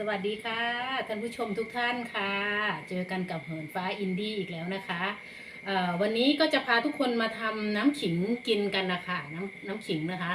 สวัสดีค่ะ ท่านผู้ชมทุกท่านค่ะ เจอกันกับเหินฟ้าอินดี้อีกแล้วนะคะวันนี้ก็จะพาทุกคนมาทำน้ำขิงกินกันนะคะน้ำน้ำขิงนะคะ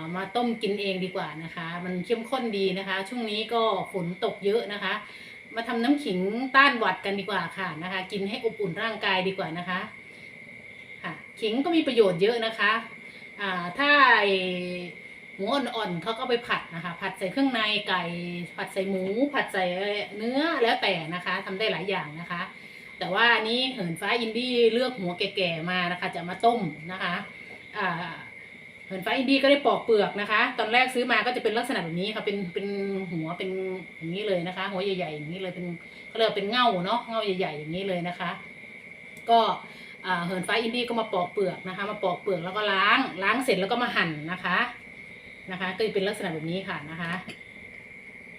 ามาต้มกินเองดีกว่านะคะ มันเข้มข้นดีนะคะ ช่วงนี้ก็ฝนตกเยอะนะคะ มาทำน้ำขิงต้านหวัดกันดีกว่าค่ะนะคะ กินให้อบอุ่นร่างกายดีกว่านะคะค่ะขิงก็มีประโยชน์เยอะนะคะถ้าไอ หมูอ่อนๆเขาก็ไปผัดนะคะ ผัดใส่เครื่องในไก่ ผัดใส่หมู ผัดใส่เนื้อแล้วแต่นะคะทำได้หลายอย่างนะคะ แต่ว่าอันนี้เหินฟ้าอินดี้เลือกหัวแก่ๆมานะคะ จะมาต้มนะคะอ่าเหินฟ้าอินดี้ก็ได้ปอกเปลือกนะคะ ตอนแรกซื้อมาก็จะเป็นลักษณะแบบนี้ค่ะเป็นเป็นหัวเป็นอย่างนี้เลยนะคะ หัวใหญ่ๆอย่างนี้เลยเป็นเขาเรียกเป็นเง่าเนาะเง่าใหญ่ๆอย่างนี้เลยนะคะ ก็เหินฟ้าอินดี้ก็มาปอกเปลือกนะคะ มาปอกเปลือกแล้วก็ล้างล้างเสร็จแล้วก็มาหั่นนะคะ นะคะ ก็จะเป็นลักษณะแบบนี้ค่ะนะคะ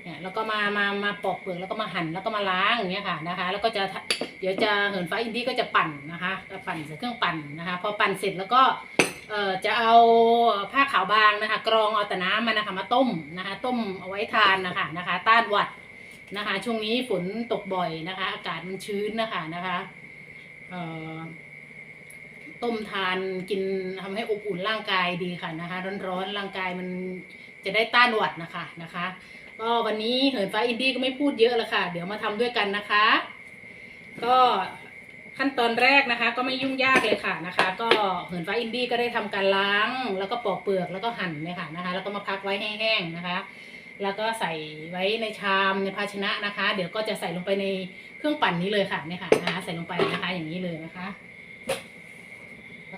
เนี่ยแล้วก็มามามาปอกเปลือกแล้วก็มาหั่นแล้วก็มาล้างอย่างเงี้ยค่ะนะคะ แล้วก็จะเดี๋ยวจะเหินฟ้าอินดี้ก็จะปั่นนะคะจะปั่นใส่เครื่องปั่นนะคะพอปั่นเสร็จแล้วก็เอ่อจะเอาผ้าขาวบางนะคะ กรองเอาแต่น้ำมันนะคะมาต้มนะคะ ต้มเอาไว้ทานนะคะนะคะ ต้านหวัดนะคะ ช่วงนี้ฝนตกบ่อยนะคะ อากาศมันชื้นนะคะนะคะเอ่อ ต้มทานกินทำให้อบอุ่นร่างกายดีค่ะนะคะ ร้อนๆร่างกายมันจะได้ต้านหวัดนะคะนะคะ ก็วันนี้เหินฟ้าอินดี้ก็ไม่พูดเยอะแล้วค่ะ เดี๋ยวมาทำด้วยกันนะคะ ก็ขั้นตอนแรกนะคะ ก็ไม่ยุ่งยากเลยค่ะนะคะ ก็เหินฟ้าอินดี้ก็ได้ทำการล้าง แล้วก็ปอกเปลือกแล้วก็หั่นเนี่ยค่ะนะคะ แล้วก็มาพักไว้แห้งๆนะคะ แล้วก็ใส่ไว้ในชามในภาชนะนะคะ เดี๋ยวก็จะใส่ลงไปในเครื่องปั่นนี้เลยค่ะเนี่ยค่ะนะคะ ใส่ลงไปนะคะอย่างนี้เลยนะคะ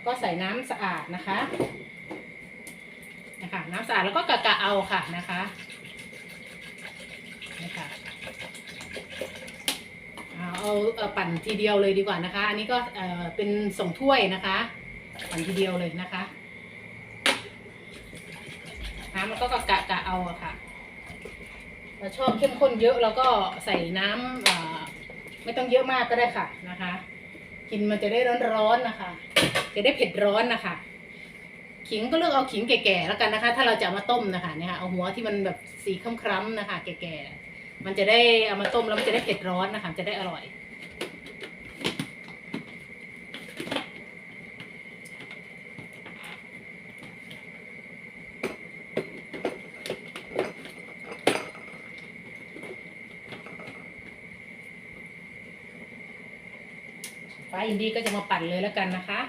ก็ใส่น้ำสะอาดนะคะนะคะน้ำสะอาดแล้วก็กะกะเอาค่ะนะคะนี่ค่ะเอาเอาปั่นทีเดียวเลยดีกว่านะคะ อันนี้ก็เอ่อเป็นสองถ้วยนะคะ ปั่นทีเดียวเลยนะคะน้ำแล้วก็กะกะกะเอาอะค่ะเราชอบเข้มข้นเยอะแล้วก็ใส่น้ำไม่ต้องเยอะมากก็ได้ค่ะนะคะ กินมันจะได้ร้อนๆนะคะ จะได้เผ็ดร้อนนะคะ ขิงก็เลือกเอาขิงแก่ๆแล้วกันนะคะ ถ้าเราจะเอามาต้มนะคะเนี่ยค่ะเอาหัวที่มันแบบสีคล้ำๆนะคะ แก่ๆมันจะได้เอามาต้มแล้วมันจะได้เผ็ดร้อนนะคะจะได้อร่อยฟ้าอินดี้ก็จะมาปั่นเลยแล้วกันนะคะ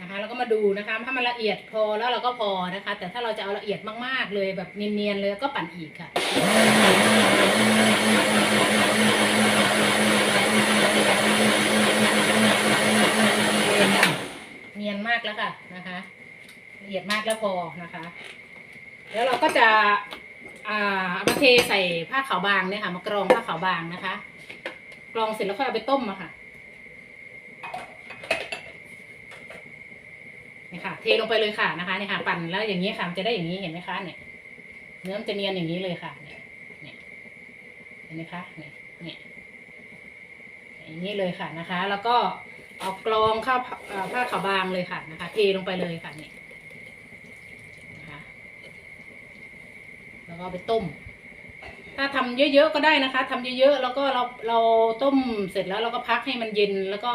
นะคะแล้วก็มาดูนะคะ ถ้ามันละเอียดพอแล้วเรา ก็พอนะคะ แต่ถ้าเราจะเอาละเอียดมาก ๆ เลยแบบเนียนๆเลยก็ปั่นอีกค่ะเนียนมากแล้วค่ะนะคะละเอียดมากแล้วพอนะคะ แล้วเราก็จะอ่าเอามาเทใส่ผ้าขาวบางเนี่ยค่ะมากรองผ้าขาวบางนะคะ กรองเสร็จแล้วค่อยเอาไปต้มอะค่ะนี่ ค่ะ เทลงไปเลยค่ะนะคะนี่ค่ะปั่นแล้วอย่างนี้ค่ะจะได้อย่างนี้เห็นไหมคะเนี่ยเนื้อมันจะเนียนอย่างนี้เลยค่ะเนี่ยเนี่ยเห็นไหมคะเนี่ยเนี่ยอย่างนี้เลยค่ะนะคะ แล้วก็เอากรองข้าวผ้าขาวบางเลยค่ะนะคะ เทลงไปเลยค่ะเนี่ยนะคะแล้วก็ไปต้ม ถ้าทำเยอะๆก็ได้นะคะทำเยอะๆแล้วก็เราเราต้มเสร็จแล้วเราก็พักให้มันเย็นแล้วก็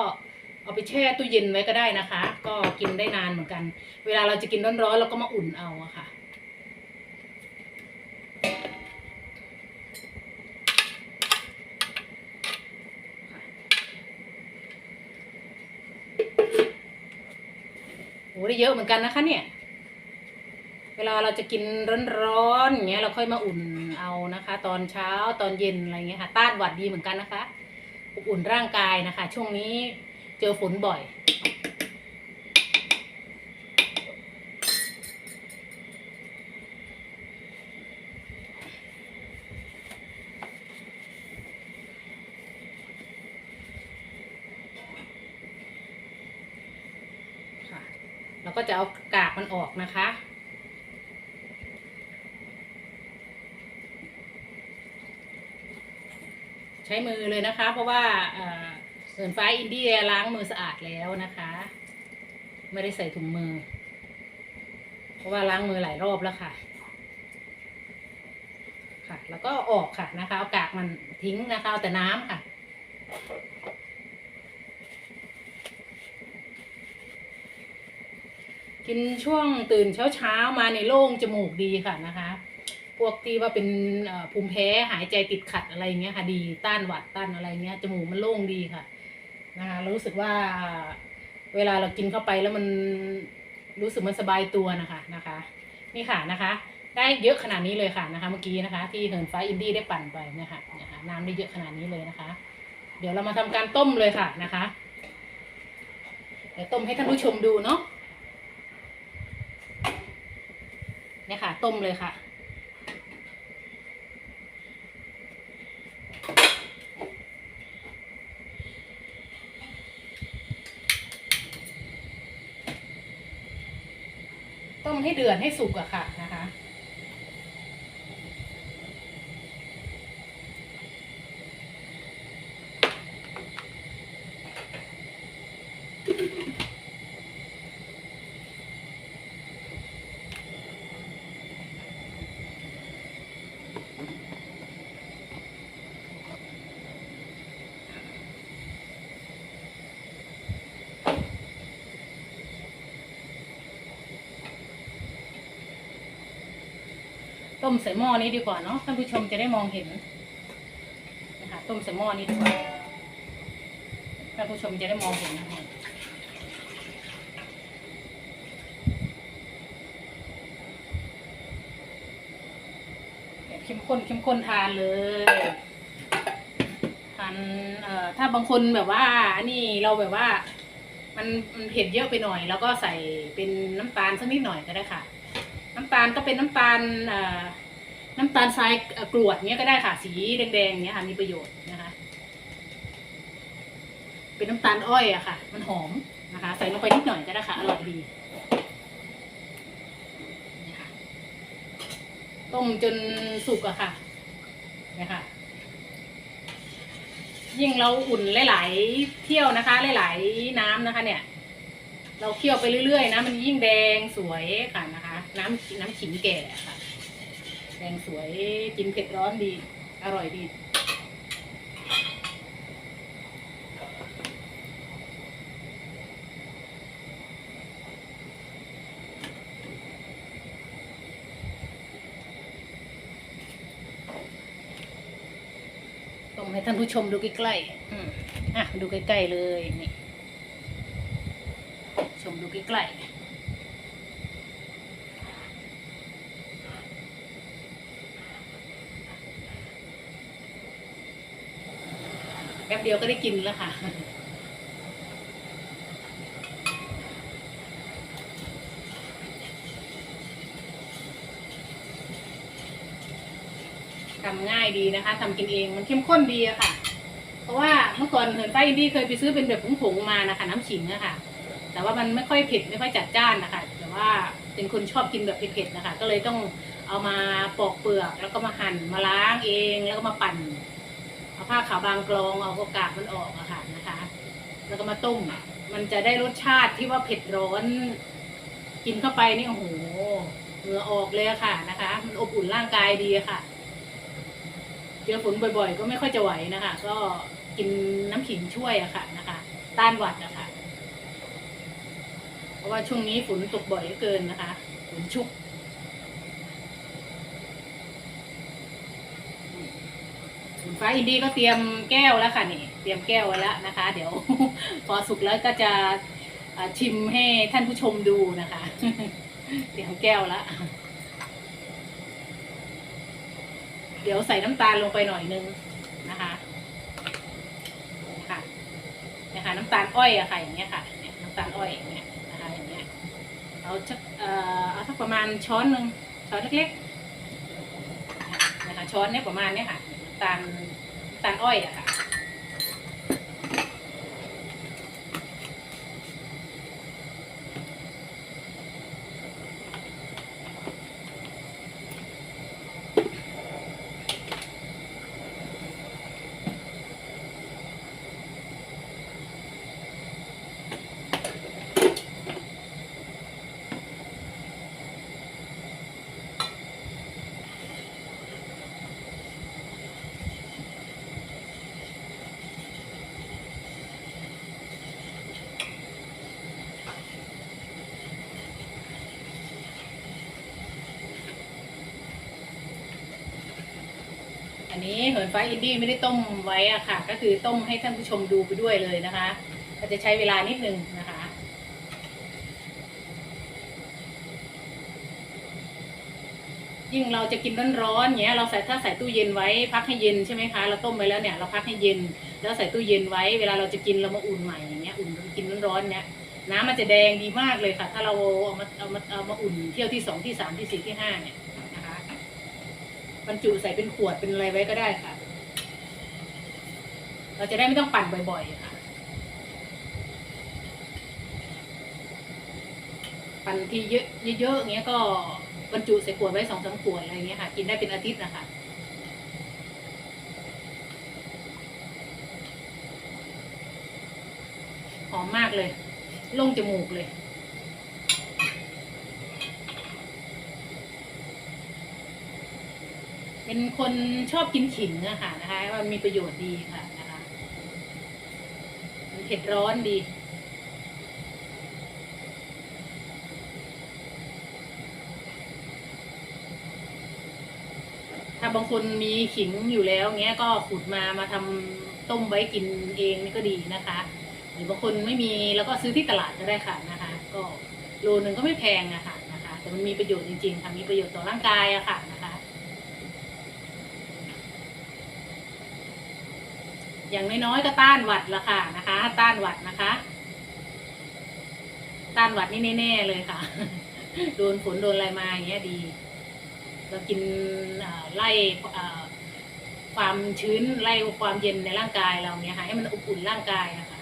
เอาไปแช่ตู้เย็นไว้ก็ได้นะคะ ก็กินได้นานเหมือนกัน เวลาเราจะกินร้อนๆเราก็มาอุ่นเอาอะค่ะโอ้ได้เยอะเหมือนกันนะคะเนี่ย เวลาเราจะกินร้อนๆอย่างเงี้ยเราค่อยมาอุ่นเอานะคะ ตอนเช้าตอนเย็นอะไรเงี้ยค่ะ ต้านหวัดดีเหมือนกันนะคะ อุ่นร่างกายนะคะ ช่วงนี้ เจอฝนบ่อยค่ะแล้วก็จะเอากากมันออกนะคะใช้มือเลยนะคะ เพราะว่า เอ่อเหินฟ้าอินเดียล้างมือสะอาดแล้วนะคะ ไม่ได้ใส่ถุงมือ เพราะว่าล้างมือหลายรอบแล้วค่ะ ค่ะ แล้วก็ออกค่ะนะคะเอากากมันทิ้งนะคะเอาแต่น้ำค่ะกินช่วงตื่นเช้าเช้ามาในโล่งจมูกดีค่ะนะคะ พวกที่ว่าเป็นภูมิแพ้หายใจติดขัดอะไรเงี้ยค่ะดีต้านหวัดต้านอะไรเงี้ยจมูกมันโล่งดีค่ะ นะคะรู้สึกว่าเวลาเรากินเข้าไปแล้วมันรู้สึกมันสบายตัวนะคะนะคะ นี่ค่ะนะคะ ได้เยอะขนาดนี้เลยค่ะนะคะ เมื่อกี้นะคะ ที่เหินฟ้าอินดี้ได้ปั่นไปนะคะนะคะน้ำได้เยอะขนาดนี้เลยนะคะ เดี๋ยวเรามาทำการต้มเลยค่ะนะคะเดี๋ยวต้มให้ท่านผู้ชมดูเนาะเนี่ยค่ะ ต้มเลยค่ะ ให้เดือดให้สุกอะค่ะนะคะ ต้มใส่หม้อนี้ดีกว่าเนาะท่านผู้ชมจะได้มองเห็นนะคะต้มใส่หม้อนี้ดีกว่าท่านผู้ชมจะได้มองเห็นนะคะเข้มข้นเข้มข้นทานเลยทานเอ่อถ้าบางคนแบบว่าอันนี้เราแบบว่า มันมันเผ็ดเยอะไปหน่อย แล้วก็ใส่เป็นน้ำตาลสักนิดหน่อยก็ได้ค่ะ น้ำตาลก็เป็นน้ำตาลเอ่อ น้ำตาลทรายกรวดเนี้ยก็ได้ค่ะสีแดงๆเนี้ยค่ะมีประโยชน์นะคะ เป็นน้ำตาลอ้อยอะค่ะ มันหอมนะคะ ใส่ลงไปนิดหน่อยก็ได้ค่ะอร่อยดีนะคะต้มจนสุกอะค่ะเนี่ยค่ะยิ่งเราอุ่นหลาย ๆ เที่ยวนะคะ หลาย ๆ น้ำนะคะ เนี่ย เราเคี่ยวไปเรื่อย ๆ นะ มันยิ่งแดงสวยค่ะนะคะ น้ำน้ำขิงแก่ค่ะ ดงสวยกินเผ็ดร้อนดี อร่อยดี ต้มให้ท่านผู้ชมดูใกล้ๆอืมอะ ดูใกล้ๆเลย นี่ ชมดูใกล้ๆแป๊บเดียวก็ได้กินแล้วค่ะ ทำง่ายดีนะคะทำกินเองมันเข้มข้นดีอะค่ะ เพราะว่าเมื่อก่อนเหินฟ้าอินดี้เคยไปซื้อเป็นแบบผงๆมานะคะ น้ำขิงอะค่ะ แต่ว่ามันไม่ค่อยเผ็ดไม่ค่อยจัดจ้านนะคะ แต่ว่าเป็นคนชอบกินแบบเผ็ดๆนะคะ ก็เลยต้องเอามาปอกเปลือกแล้วก็มาหั่นมาล้างเองแล้วก็มาปั่น ผ้าขาวบางกรองเอากากมันออกอะค่ะนะคะ แล้วก็มาต้ม มันจะได้รสชาติที่ว่าเผ็ดร้อน กินเข้าไปนี่โอ้โหเหงื่อออกเลยค่ะนะคะ มันอบอุ่นร่างกายดีค่ะ เจอฝนบ่อย ๆ ก็ไม่ค่อยจะไหวนะคะ ก็กินน้ำขิงช่วยอะค่ะนะคะ ต้านหวัดอะค่ะ เพราะว่าช่วงนี้ฝนตกบ่อยเหลือเกินนะคะฝนชุก ฝน ฟ้าอินดี้ก็เตรียมแก้วแล้วค่ะนี่เตรียมแก้วไว้แล้วนะคะ เดี๋ยวพอสุกแล้วก็จะชิมให้ท่านผู้ชมดูนะคะ เตรียมแก้วแล้วเดี๋ยวใส่น้ำตาลลงไปหน่อยนึงนะคะค่ะนะคะน้ำตาลอ้อยอะค่ะอย่างเงี้ยค่ะน้ำตาลอ้อยอย่างเงี้ยนะคะอย่างเงี้ยเอาสักเอ่อเอาสักประมาณช้อนหนึ่งช้อนเล็กๆนะคะช้อนเนี้ยประมาณเนี้ยค่ะน้ำตาล ตาลอ้อยอะค่ะ นี้เหินฟ้าอินดี้ไม่ได้ต้มไว้อะค่ะ ก็คือต้มให้ท่านผู้ชมดูไปด้วยเลยนะคะก็จะใช้เวลานิดนึงนะคะ ยิ่งเราจะกินร้อนๆอย่างเงี้ยเราใส่ถ้าใส่ตู้เย็นไว้พักให้เย็นใช่ไหมคะเราต้มไว้แล้วเนี่ยเราพักให้เย็น แล้วใส่ตู้เย็นไว้เวลาเราจะกินเรามาอุ่นใหม่อย่างเงี้ยอุ่นกินร้อนๆเนี่ยน้ำมันจะแดงดีมากเลยค่ะ ถ้าเราเอามาเอามาเอามาอุ่นเที่ยวที่สองที่สามที่สี่ที่ห้าเนี่ย บรรจุใส่เป็นขวดเป็นอะไรไว้ก็ได้ค่ะ เราจะได้ไม่ต้องปั่นบ่อยๆค่ะ ปั่นที่เยอะเยอะๆอย่างเงี้ยก็บรรจุใส่ขวดไว้สองสามขวดอะไรเงี้ยค่ะ กินได้เป็นอาทิตย์นะคะหอมมากเลยโล่งจมูกเลย เป็นคนชอบกินขิงอะค่ะนะคะมันมีประโยชน์ดีค่ะนะคะมันเผ็ดร้อนดีถ้าบางคนมีขิงอยู่แล้วเงี้ยก็ขุดมามาทำต้มไว้กินเองนี่ก็ดีนะคะ หรือบางคนไม่มีแล้วก็ซื้อที่ตลาดก็ได้ค่ะนะคะ ก็โลนึงก็ไม่แพงอะค่ะนะคะ แต่มันมีประโยชน์จริงๆค่ะมีประโยชน์ต่อร่างกายอะค่ะนะคะ อย่างน้อยๆก็ต้านหวัดละค่ะนะคะ ต้านหวัดนะคะ ต้านหวัดนี่แน่ๆเลยค่ะ โดนฝนโดนอะไรมาอย่างเงี้ยดีเรากินไล่ความชื้นไล่ความเย็นในร่างกายเราเนี่ยค่ะให้มันอบอุ่นร่างกายนะคะ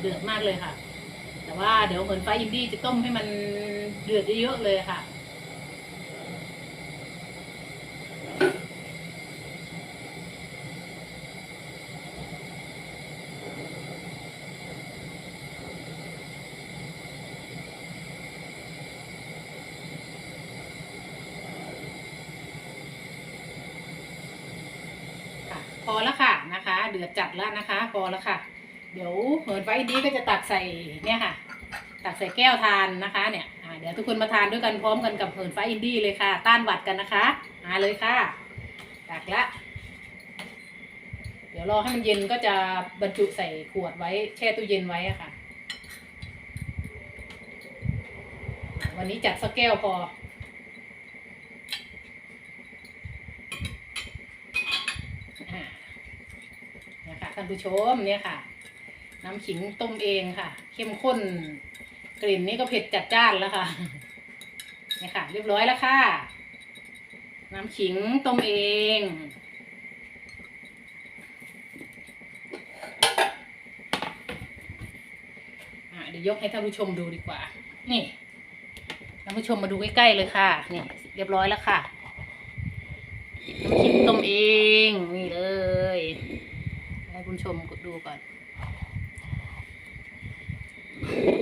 เดือดมากเลยค่ะ แต่ว่าเดี๋ยวเหมือนไฟอินดี้จะต้มให้มันเดือดเยอะๆเลยค่ะ ค่ะพ อแล้วค่ะนะคะ เดือดจัดแล้วนะคะ พอแล้วค่ะ เดี๋ยวเหินไฟดีก็จะตักใส่เนี่ยค่ะ ตักใส่แก้วทานนะคะเนี่ยเดี๋ยวทุกคนมาทานด้วยกันพร้อมกันกับเหินไฟอินดี้เลยค่ะ ต้านหวัดกันนะคะมาเลยค่ะตักละเดี๋ยวรอให้มันเย็นก็จะบรรจุใส่ขวดไว้ แช่ตู้เย็นไว้อะค่ะ วันนี้จัดสักแก้วพอาเนี่ยค่ะท่านผู้ชมเนี่ยค่ะ น้ำขิงต้มเองค่ะ เข้มข้น กลิ่นนี่ก็เผ็ดจัดจ้านแล้วค่ะเนี่ยค่ะ เรียบร้อยแล้วค่ะ น้ำขิงต้มเองอเดี๋ยวยกให้ท่านผู้ชมดูดีกว่า นี่ท่านผู้ชมมาดูใกล้ๆเลยค่ะ นี่ เรียบร้อยแล้วค่ะน้ำขิงต้มเอง นี่เลยให้คุณผู้ชมกดดูก่อน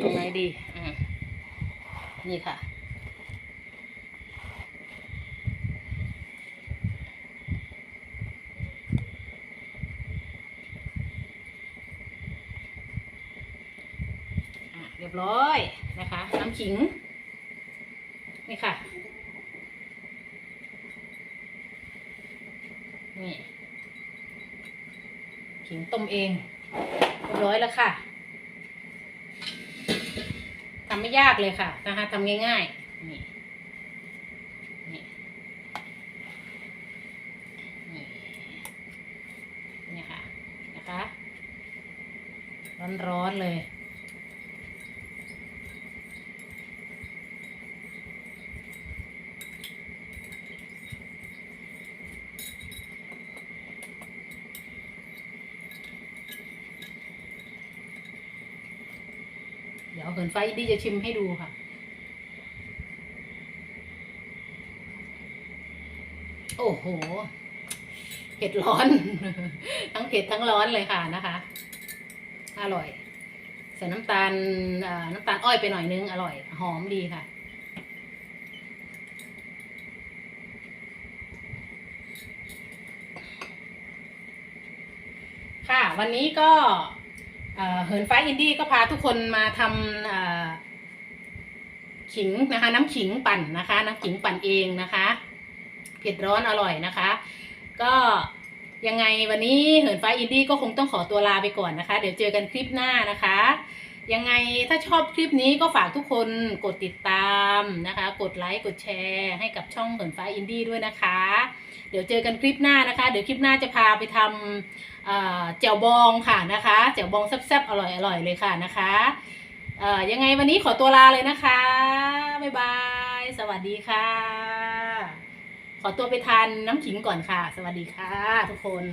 ตรงไหน ดีอืมนี่ค่ะอะ เรียบร้อยนะคะ น้ำขิง นี่ค่ะ นี่ ขิงต้มเอง เรียบร้อยแล้วค่ะทำไม่ ยากเลยค่ะนะคะทำง่ายๆนี่นี่นี่นี่ค่ะนะคะร้อนๆเลย เดี๋ยวเหิน ไฟดีจะชิมให้ดูค่ะ โอ้โห เผ็ดร้อน ทั้งเผ็ดทั้งร้อนเลยค่ะนะคะ อร่อย ใส่น้ำตาลน้ำตาลอ้อยไปหน่อยนึง อร่อย หอมดีค่ะค่ะ วันนี้ก็ เอ่อเหินฟ้าอินดี้ก็พาทุกคนมาทำขิงนะคะ น้ำขิงปั่นนะคะ น้ำขิงปั่นเองนะคะเผ็ดร้อนอร่อยนะคะ ก็ยังไงวันนี้เหินฟ้าอินดี้ก็คงต้องขอตัวลาไปก่อนนะคะ เดี๋ยวเจอกันคลิปหน้านะคะ ยังไงถ้าชอบคลิปนี้ก็ฝากทุกคนกดติดตามนะคะ กดไลค์กดแชร์ให้กับช่องเหินฟ้าอินดี้ด้วยนะคะ เดี๋ยวเจอกันคลิปหน้านะคะ เดี๋ยวคลิปหน้าจะพาไปทำเอ่อแจ่วบองค่ะนะคะแจ่วบองแซ่บๆอร่อยๆเลยค่ะนะคะยังไงวันนี้ขอตัวลาเลยนะคะ บ๊ายบาย สวัสดีค่ะ ขอตัวไปทานน้ำขิงก่อนค่ะ สวัสดีค่ะ ทุกคน